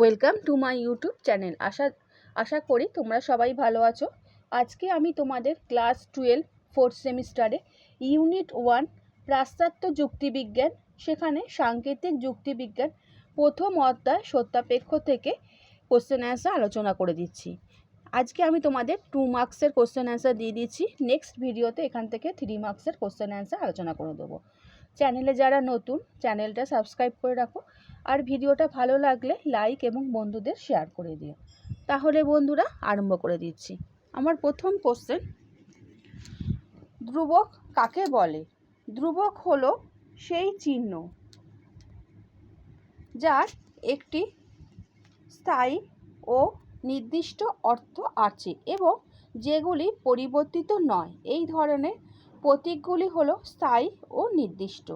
Welcome to my YouTube channel আশা আশা করি তোমরা সবাই ভালো আছো। আজকে আমি তোমাদের ক্লাস টুয়েলভ ফোর্থ সেমিস্টারে ইউনিট ওয়ান পাশ্চাত্য যুক্তিবিজ্ঞান, সেখানে সাংকেতিক যুক্তিবিজ্ঞান, প্রথম অধ্যায় সত্যাপেক্ষ থেকে কোশ্চেন অ্যান্সার আলোচনা করে দিচ্ছি। আজকে আমি তোমাদের টু মার্কসের কোশ্চেন অ্যান্সার দিয়ে দিচ্ছি। নেক্সট ভিডিওতে এখান থেকে থ্রি মার্কসের কোশ্চেন অ্যান্সার আলোচনা করে দেবো। চ্যানেলে যারা নতুন, চ্যানেলটা সাবস্ক্রাইব করে রাখো। আর ভিডিওটা ভালো লাগলে লাইক এবং বন্ধুদের শেয়ার করে দিও। তাহলে বন্ধুরা, আরম্ভ করে দিচ্ছি। আমার প্রথম কোশ্চেন ধ্রুবক কাকে বলে? ধ্রুবক হলো সেই চিহ্ন যার একটি স্থায়ী ও নির্দিষ্ট অর্থ আছে এবং যেগুলি পরিবর্তিত নয়। এই ধরনের প্রতীকগুলি হলো স্থায়ী ও নির্দিষ্ট।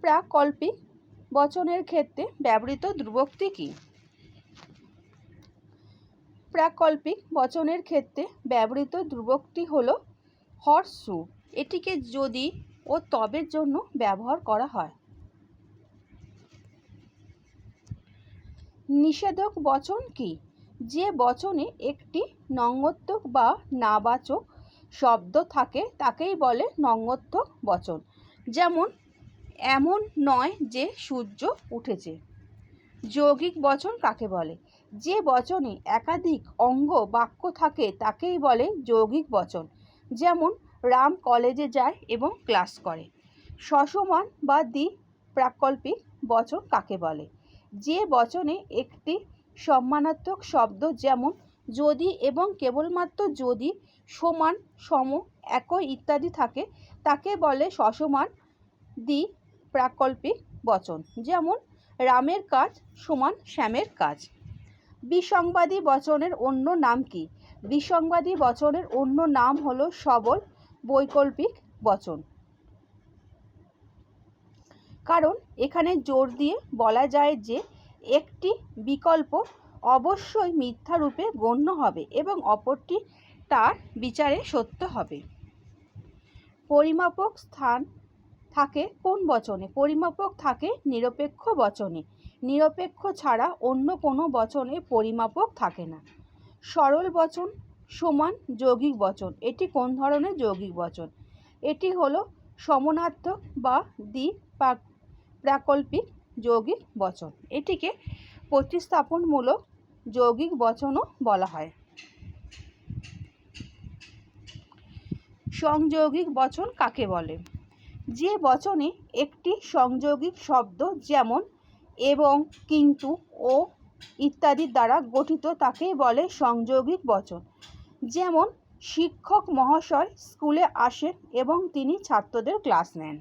প্রাকল্পিক বচনের ক্ষেত্রে ব্যবহৃত ধ্রুবকটি কী? প্রাকল্পিক বচনের ক্ষেত্রে ব্যবহৃত ধ্রুবকটি হল হর্সু। এটিকে যদি ও তবের জন্য ব্যবহার করা হয়। নিষেধক বচন কি? যে বচনে একটি নঙ্গত্বক বা নাবাচক শব্দ থাকে তাকেই বলে নঙ্গত্বক বচন। যেমন, এমন নয় যে সূর্য উঠেছে। যৌগিক বচন কাকে বলে? যে বচনে একাধিক অঙ্গ বাক্য থাকে তাকেই বলে যৌগিক বচন। যেমন, রাম কলেজে যায় এবং ক্লাস করে। সসমান বা দ্বি প্রাকল্পিক বচন কাকে বলে? যে বচনে একটি সম্মানাত্মক শব্দ যেমন, যদি এবং কেবলমাত্র যদি সমান, সম, একই ইত্যাদি থাকে, তাকে বলে সসমান দ্বি প্রাকল্পিক বচন। যেমন, রামের কাজ সমান শ্যামের কাজ। বিসংবাদী বচনের অন্য নাম কি? বিসংবাদী বচনের অন্য নাম হলো সবল বৈকল্পিক বচন। কারণ, এখানে জোর দিয়ে বলা যায় যে, একটি বিকল্প অবশ্যই মিথ্যা রূপে গণ্য হবে এবং অপরটি তার বিচারে সত্য হবে। পরিমাপক স্থান থাকে কোন বচনে? পরিমাপক থাকে নিরপেক্ষ বচনে। নিরপেক্ষ ছাড়া অন্য কোনো বচনে পরিমাপক থাকে না। সরল বচন সমান যৌগিক বচন। এটি কোন ধরনের যৌগিক বচন? এটি হলো সমনার্থক বা দ্বি প্রাকল্পিক যৌগিক বচন। এটিকে প্রতিস্থাপনমূলক যৌগিক বচনও বলা হয়। সংযৌগিক বচন কাকে বলে? যে বচনে একটি সংযোগিক শব্দ যেমন এবং, কিন্তু, ও ইত্যাদির দ্বারা গঠিত তাকেই বলে সংযোগিক বচন। যেমন, শিক্ষক মহাশয় স্কুলে আসেন এবং তিনি ছাত্রদের ক্লাস নেন।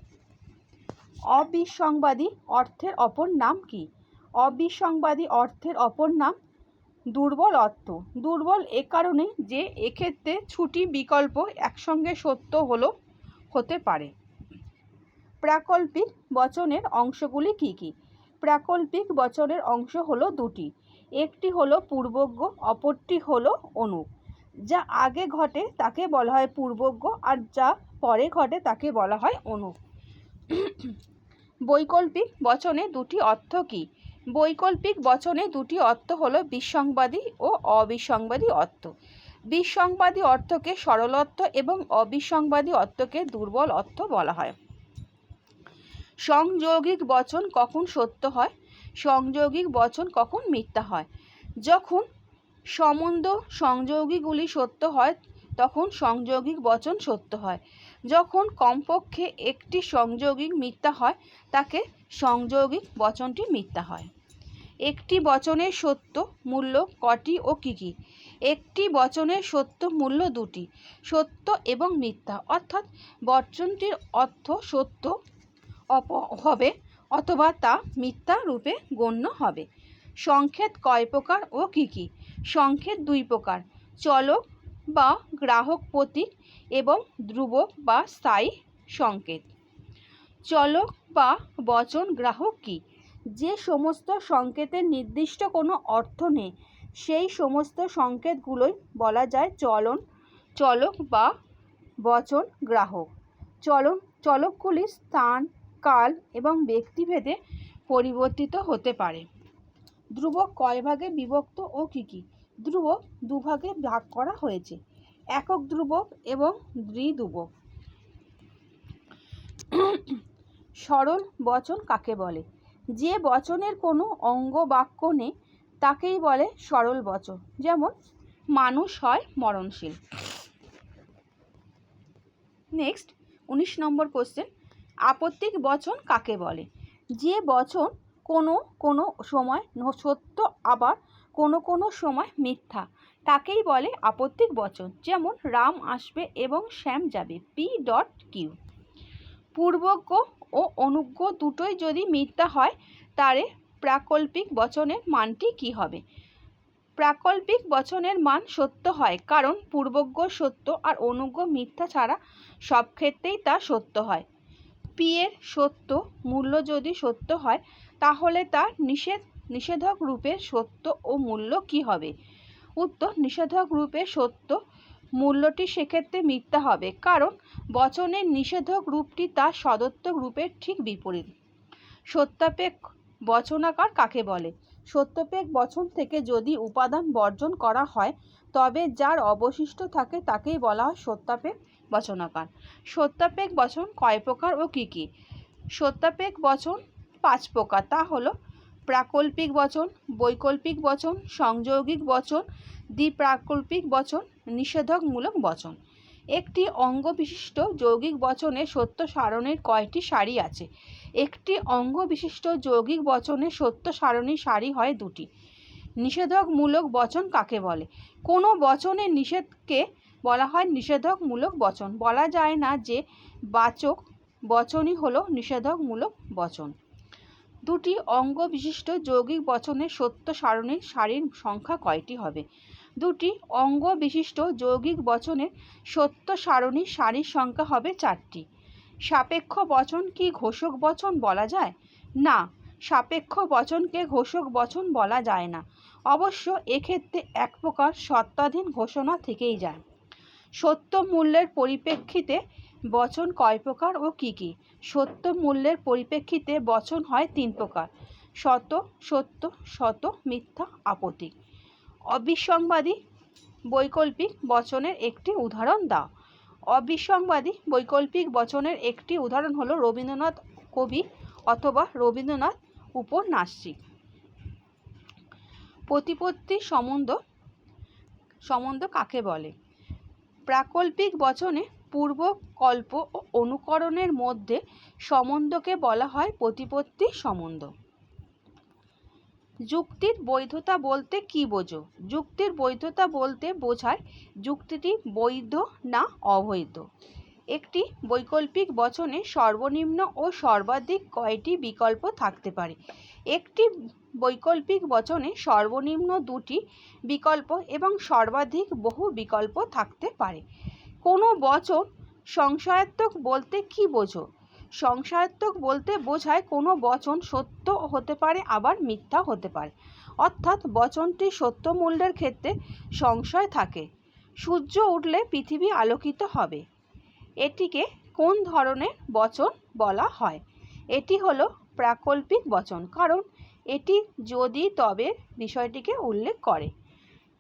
অবিসংবাদী অর্থের অপর নাম কি? অবিসংবাদী অর্থের অপর নাম দুর্বল অর্থ। দুর্বল এ কারণে যে এক্ষেত্রে ছুটি বিকল্প একসঙ্গে সত্য হলো, হতে পারে। প্রাকল্পিক বচনের অংশগুলি কি কি? প্রাকল্পিক বচনের অংশ হলো দুটি। একটি হলো পূর্বজ্ঞ, অপরটি হলো অনুপ যা আগে ঘটে তাকে বলা হয় পূর্বজ্ঞ আর যা পরে ঘটে তাকে বলা হয় অনুপ বৈকল্পিক বচনে দুটি অর্থ কি? বৈকল্পিক বচনে দুটি অর্থ হলো বিসংবাদী ও অবিসংবাদী অর্থ। বিসংবাদী অর্থকে সরল অর্থ এবং অবিসংবাদী অর্থকে দুর্বল অর্থ বলা হয়। সংযৌগিক বচন কখন সত্য হয়? সংযৌগিক বচন কখন মিথ্যা হয়? যখন সম্বন্ধ সংযোগীগুলি সত্য হয়, তখন সংযোগিক বচন সত্য হয়। যখন কমপক্ষে একটি সংযোগিক মিথ্যা হয়, তাকে সংযোগিক বচনটি মিথ্যা হয়। একটি বচনের সত্য মূল্য কটি ও কী কী? একটি বচনের সত্য মূল্য দুটি, সত্য এবং মিথ্যা। অর্থাৎ বচনটির অর্থ সত্য অপ হবে অথবা তা মিথ্যা রূপে গণ্য হবে। সংক্ষেপ কয় প্রকার ও কী কী? সংক্ষেপ দুই প্রকার, চলক বা গ্রাহক প্রতীক এবং ধ্রুবক বা স্থায়ী সংকেত। চলক বা বচন গ্রাহক কী? যে সমস্ত সংকেতের নির্দিষ্ট কোনো অর্থ নেই, সেই সমস্ত সংকেতগুলোই বলা যায় চলন, চলক বা বচন গ্রাহক। চলন চলকগুলির স্থান, কাল এবং ব্যক্তিভেদে পরিবর্তিত হতে পারে। ধ্রুবক কয় ভাগে বিভক্ত ও কী কী? ধ্রুবক দুভাগে ভাগ করা হয়েছে। একক ধ্রুবক এবং দ্বিধ্রুবক সরল বচন কাকে বলে? যে বচনের কোনো অঙ্গ বাক্য নেই তাকেই বলে সরল বচন। যেমন, মানুষ হয় মরণশীল। নেক্সট উনিশ নম্বর কোশ্চেন আপত্তিক বচন কাকে বলে? যে বচন কোনো কোনো সময় সত্য, আবার কোনো কোনো সময় মিথ্যা, তাকেই বলে আপত্তিক বচন। যেমন, রাম আসবে এবং শ্যাম যাবে। পি ডট কিউ পূর্বজ্ঞ ও অনুজ্ঞ দুটোই যদি মিথ্যা হয়, তারে প্রাকল্পিক বচনের মানটি কি হবে? প্রাকল্পিক বচনের মান সত্য হয়, কারণ পূর্বজ্ঞ সত্য আর অনুজ্ঞ মিথ্যা ছাড়া সব ক্ষেত্রেই তা সত্য হয়। পি এর সত্য মূল্য যদি সত্য হয়, তাহলে তার নিষেধ, নিষেধক রূপের সত্য ও মূল্য কি হবে? উত্তর, নিষেধক রূপের সত্য মূল্যটি সেক্ষেত্রে মিথ্যা হবে, কারণ বচনের নিষেধক রূপটি তার সদত্তক রূপের ঠিক বিপরীত। সত্যাপেক্ষ বচনাকার কাকে বলে? সত্যপেক বচন থেকে যদি উপাদান বর্জন করা হয়, তবে যার অবশিষ্ট থাকে তাকেই বলা হয় সত্যাপেক বচনাকার। সত্যাপেক বচন কয় প্রকার ও কী কী? সত্যাপেক বচন পাঁচ প্রকার, তা হলো প্রাকল্পিক বচন, বৈকল্পিক বচন, সংযৌগিক বচন, দ্বিপ্রাকল্পিক বচন নিষেধকমূলক বচন। একটি অঙ্গ বিশিষ্ট যৌগিক বচনে সত্য সারণের কয়টি সারি আছে? একটি অঙ্গ বিশিষ্ট যৌগিক বচনে সত্য সারণীর সারি হয় দুটি। নিষেধকমূলক বচন কাকে বলে? কোনো বচনের নিষেধকে বলা হয় নিষেধকমূলক বচন। বলা যায় না যে বাচক বচনই হলো নিষেধকমূলক বচন। দুটি অঙ্গ বিশিষ্ট যৌগিক বচনের সত্য সারণীর সারির সংখ্যা কয়টি হবে? দুটি অঙ্গ বিশিষ্ট যৌগিক বচনের সত্য সারণীর সারির সংখ্যা হবে চারটি। সাপেক্ষ বচন কি ঘোষক বচন বলা যায়? না, সাপেক্ষ বচনকে ঘোষক বচন বলা যায় না। অবশ্য এক্ষেত্রে এক প্রকার সত্তাধীন ঘোষণা থেকেই যায়। সত্য মূল্যের পরিপ্রেক্ষিতে বচন কয় প্রকার ও কি কি? সত্য মূল্যের পরিপ্রেক্ষিতে বচন হয় তিন প্রকার। শত সত্য শত মিথ্যা আপত্তিক অবিসংবাদী বৈকল্পিক বচনের একটি উদাহরণ দাও। অবিসংবাদী বৈকল্পিক বচনের একটি উদাহরণ হলো রবীন্দ্রনাথ কবি অথবা রবীন্দ্রনাথ উপন্যাসিক। প্রতিপত্তি সম্বন্ধ সম্বন্ধ কাকে বলে? প্রাকল্পিক বচনে পূর্বকল্প ও অনুকরণের মধ্যে সম্বন্ধকে বলা হয় প্রতিপত্তি সম্বন্ধ। যুক্তির বৈধতা বলতে কি বোঝো? যুক্তির বৈধতা বলতে বোঝায় যুক্তিটি বৈধ না অবৈধ। একটি বৈকল্পিক বচনে সর্বনিম্ন ও সর্বাধিক কয়টি বিকল্প থাকতে পারে। একটি বৈকল্পিক বচনে সর্বনিম্ন দুটি বিকল্প এবং সর্বাধিক বহু বিকল্প থাকতে পারে। কোনো বচন সংশয়াত্মক বলতে কি বোঝো? সংশয়াত্মক বলতে বোঝায় কোনো বচন সত্য হতে পারে, আবার মিথ্যা হতে পারে। অর্থাৎ বচনটি সত্য মূল্যের ক্ষেত্রে সংশয় থাকে। সূর্য উঠলে পৃথিবী আলোকিত হবে। এটিকে কোন ধরনের বচন বলা হয়? এটি হলো প্রাকল্পিক বচন, কারণ এটি যদি তবে বিষয়টিকে উল্লেখ করে।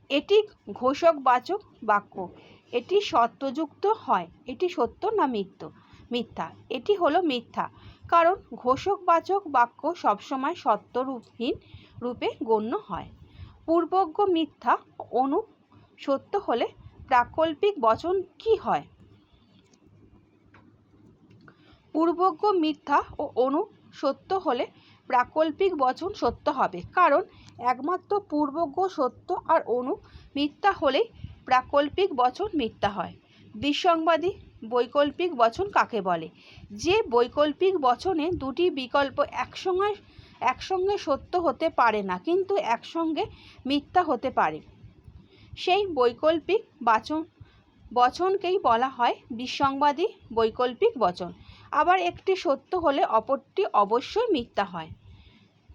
এটি ঘোষকবাচক বাক্য। এটি সত্যযুক্ত হয়। এটি সত্য না মিথ্য? মিথ্যা। এটি হলো মিথ্যা। কারণ ঘোষকবাচক বাক্য সবসময় সত্যরূপহীন রূপে গণ্য হয়। পূর্বজ্ঞ মিথ্যা অনু সত্য হলে প্রাকল্পিক বচন কি হয়? পূর্বজ্ঞ মিথ্যা ও অনু সত্য হলে প্রাকল্পিক বচন সত্য হবে। কারণ একমাত্র পূর্বজ্ঞ সত্য আর অনু মিথ্যা হলেই প্রাকল্পিক বচন মিথ্যা হয়। বিসংবাদী বৈকল্পিক বচন কাকে বলে? যে বৈকল্পিক বচনে দুটি বিকল্প একসঙ্গে একসঙ্গে সত্য হতে পারে না, কিন্তু একসঙ্গে মিথ্যা হতে পারে। সেই বৈকল্পিক বাচন, বচনকেই বলা হয় বিসংবাদী বৈকল্পিক বচন। আবার একটি সত্য হলে অপরটি অবশ্যই মিথ্যা হয়।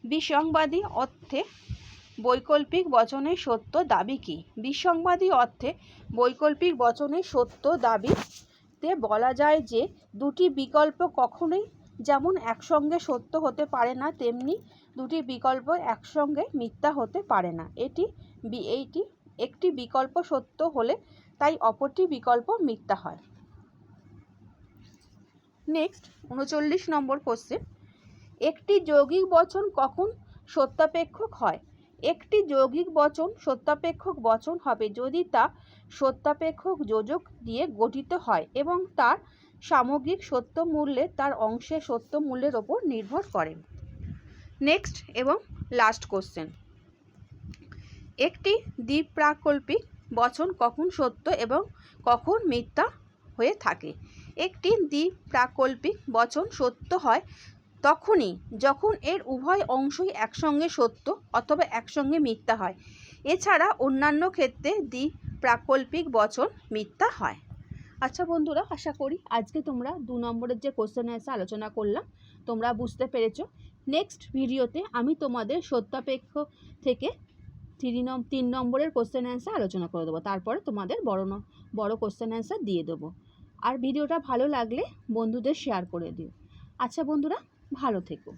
বিসংবাদী অর্থে বৈকল্পিক বচনের সত্য দাবি কী? বিসংবাদী অর্থে বৈকল্পিক বচনের সত্য দাবিতে বলা যায় যে, দুটি বিকল্প কখনোই যেমন একসঙ্গে সত্য হতে পারে না, তেমনি দুটি বিকল্প একসঙ্গে মিথ্যা হতে পারে না। এটি এইটি একটি বিকল্প সত্য হলে তাই অপরটি বিকল্প মিথ্যা হয়। নেক্সট, উনচল্লিশ নম্বর কোশ্চেন একটি যৌগিক বচন কখন সত্যাপেক্ষক হয়? একটি যৌগিক বচন সত্যাপেক্ষক বচন হবে যদি তা সত্যাপেক্ষক যোজক দিয়ে গঠিত হয় এবং তার সামগ্রিক সত্য মূল্যে তার অংশে সত্য মূল্যের ওপর নির্ভর করে। নেক্সট এবং লাস্ট কোশ্চেন একটি দ্বীপ প্রাকল্পিক বচন কখন সত্য এবং কখন মিথ্যা হয়ে থাকে? একটি দ্বীপ প্রাকল্পিক বচন সত্য হয় তখনই যখন এর উভয় অংশই একসঙ্গে সত্য অথবা একসঙ্গে মিথ্যা হয়। এছাড়া অন্যান্য ক্ষেত্রে দ্বি প্রাকল্পিক বচন মিথ্যা হয়। আচ্ছা বন্ধুরা, আশা করি আজকে তোমরা দু নম্বরের যে কোশ্চেন এসে আলোচনা করলাম, তোমরা বুঝতে পেরেছ। নেক্সট ভিডিওতে আমি তোমাদের সত্যাপেক্ষ থেকে থ্রি নম, তিন নম্বরের কোশ্চেন অ্যান্সার আলোচনা করে দেবো। তারপরে তোমাদের বড় ন, বড় কোশ্চেন অ্যান্সার দিয়ে দেবো। আর ভিডিওটা ভালো লাগলে বন্ধুদের শেয়ার করে দিও। আচ্ছা বন্ধুরা ভালো থেকো।